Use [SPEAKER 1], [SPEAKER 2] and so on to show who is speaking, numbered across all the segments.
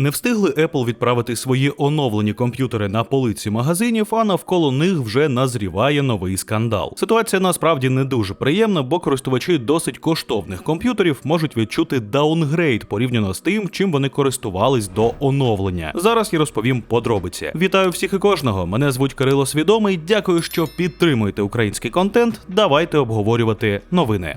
[SPEAKER 1] Не встигли Apple відправити свої оновлені комп'ютери на полиці магазинів, а навколо них вже назріває новий скандал. Ситуація насправді не дуже приємна, бо користувачі досить коштовних комп'ютерів можуть відчути даунгрейд порівняно з тим, чим вони користувались до оновлення. Зараз я розповім подробиці. Вітаю всіх і кожного. Мене звуть Кирило Свідомий. Дякую, що підтримуєте український контент. Давайте обговорювати новини.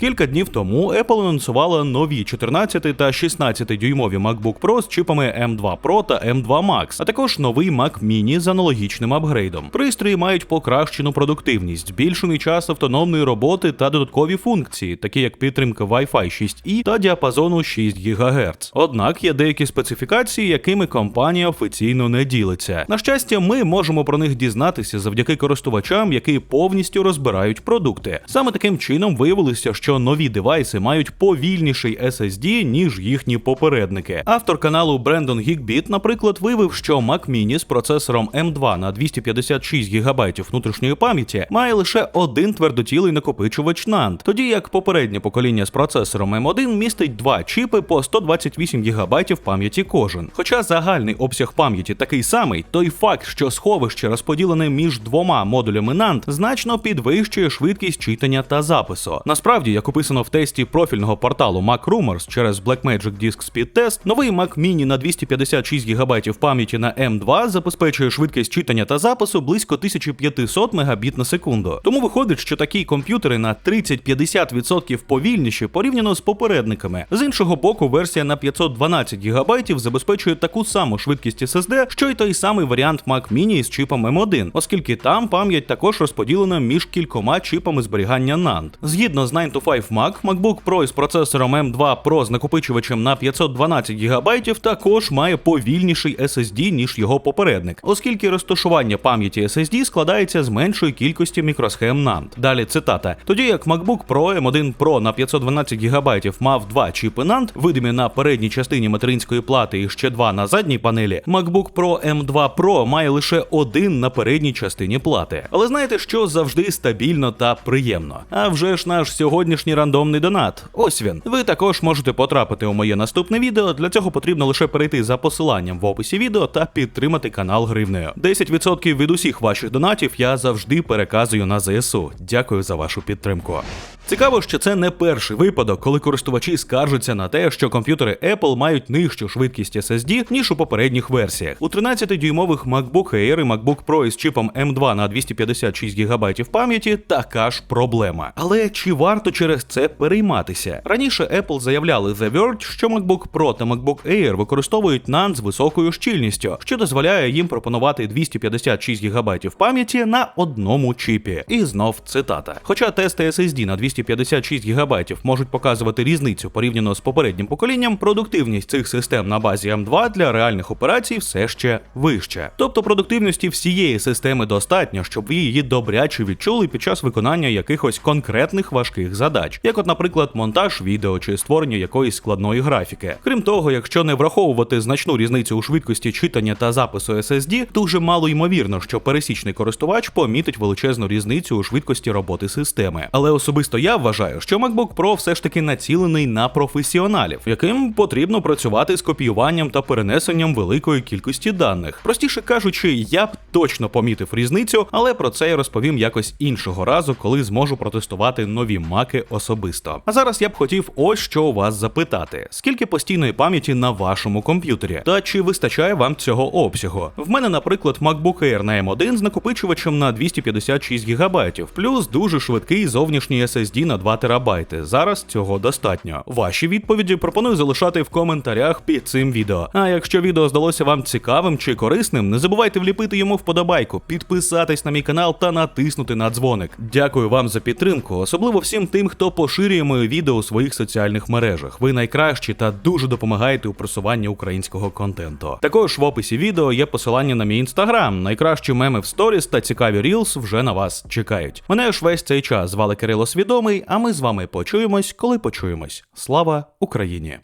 [SPEAKER 1] Кілька днів тому Apple анонсувала нові 14 та 16 дюймові MacBook Pro з чипами M2 Pro та M2 Max, а також новий Mac Mini з аналогічним апгрейдом. Пристрої мають покращену продуктивність, збільшений час автономної роботи та додаткові функції, такі як підтримка Wi-Fi 6E та діапазону 6 ГГц. Однак є деякі специфікації, якими компанія офіційно не ділиться. На щастя, ми можемо про них дізнатися завдяки користувачам, які повністю розбирають продукти. Саме таким чином виявилося, що нові девайси мають повільніший SSD, ніж їхні попередники. Автор каналу Брендон Гікбіт, наприклад, виявив, що Mac Mini з процесором M2 на 256 ГБ внутрішньої пам'яті має лише один твердотілий накопичувач NAND, тоді як попереднє покоління з процесором M1 містить два чіпи по 128 ГБ пам'яті кожен. Хоча загальний обсяг пам'яті такий самий, той факт, що сховище розподілене між двома модулями NAND, значно підвищує швидкість читання та запису. Насправді, як описано в тесті профільного порталу Mac Rumors через Blackmagic Disk Speed Test, новий Mac Mini на 256 ГБ пам'яті на M2 забезпечує швидкість читання та запису близько 1500 Мбіт на секунду. Тому виходить, що такі комп'ютери на 30-50% повільніші порівняно з попередниками. З іншого боку, версія на 512 ГБ забезпечує таку саму швидкість SSD, що й той самий варіант Mac Mini з чипом M1, оскільки там пам'ять також розподілена між кількома чипами зберігання NAND. Згідно з 9 to 5 Mac, MacBook Pro із процесором M2 Pro з накопичувачем на 512 ГБ також має повільніший SSD, ніж його попередник, оскільки розташування пам'яті SSD складається з меншої кількості мікросхем NAND. Далі цитата: тоді як MacBook Pro M1 Pro на 512 ГБ мав два чіпи NAND, видимі на передній частині материнської плати і ще два на задній панелі, MacBook Pro M2 Pro має лише один на передній частині плати. Але знаєте, що завжди стабільно та приємно. А вже ж наш сьогоднішній рандомний донат. Ось він. Ви також можете потрапити у моє наступне відео. Для цього потрібно лише перейти за посиланням в описі відео та підтримати канал гривнею. 10% від усіх ваших донатів я завжди переказую на ЗСУ. Дякую за вашу підтримку. Цікаво, що це не перший випадок, коли користувачі скаржаться на те, що комп'ютери Apple мають нижчу швидкість SSD, ніж у попередніх версіях. У 13-дюймових MacBook Air і MacBook Pro із чипом M2 на 256 ГБ пам'яті така ж проблема. Але чи варто через це перейматися? Раніше Apple заявляли The Verge, що MacBook Pro та MacBook Air використовують NAND з високою щільністю, що дозволяє їм пропонувати 256 ГБ пам'яті на одному чіпі. І знов цитата. Хоча тести SSD на 256 ГБ можуть показувати різницю порівняно з попереднім поколінням, продуктивність цих систем на базі M2 для реальних операцій все ще вища. Тобто продуктивності всієї системи достатньо, щоб ви її добряче відчули під час виконання якихось конкретних важких задач, як, от, наприклад, монтаж відео чи створення якоїсь складної графіки. Крім того, якщо не враховувати значну різницю у швидкості читання та запису SSD, дуже мало ймовірно, що пересічний користувач помітить величезну різницю у швидкості роботи системи. Але особисто я вважаю, що MacBook Pro все ж таки націлений на професіоналів, яким потрібно працювати з копіюванням та перенесенням великої кількості даних. Простіше кажучи, я б точно помітив різницю, але про це я розповім якось іншого разу, коли зможу протестувати нові маки особисто. А зараз я б хотів ось що у вас запитати: скільки постійної пам'яті на вашому комп'ютері? Та чи вистачає вам цього обсягу? В мене, наприклад, MacBook Air на M1 з накопичувачем на 256 ГБ, плюс дуже швидкий зовнішній SSD на 2 ТБ. Зараз цього достатньо. Ваші відповіді пропоную залишати в коментарях під цим відео. А якщо відео здалося вам цікавим чи корисним, не забувайте вліпити йому вподобайку, підписатись на мій канал та натиснути на дзвоник. Дякую вам за підтримку, особливо всім тим, хто поширює моє відео у своїх соціальних мережах. Ви найкращі та дуже допомагаєте у просуванні українського контенту. Також в описі відео є посилання на мій інстаграм. Найкращі меми в сторіс та цікаві рілс вже на вас чекають. Мене ж весь цей час звали Кирило Свідомий, а ми з вами почуємось, коли почуємось. Слава Україні!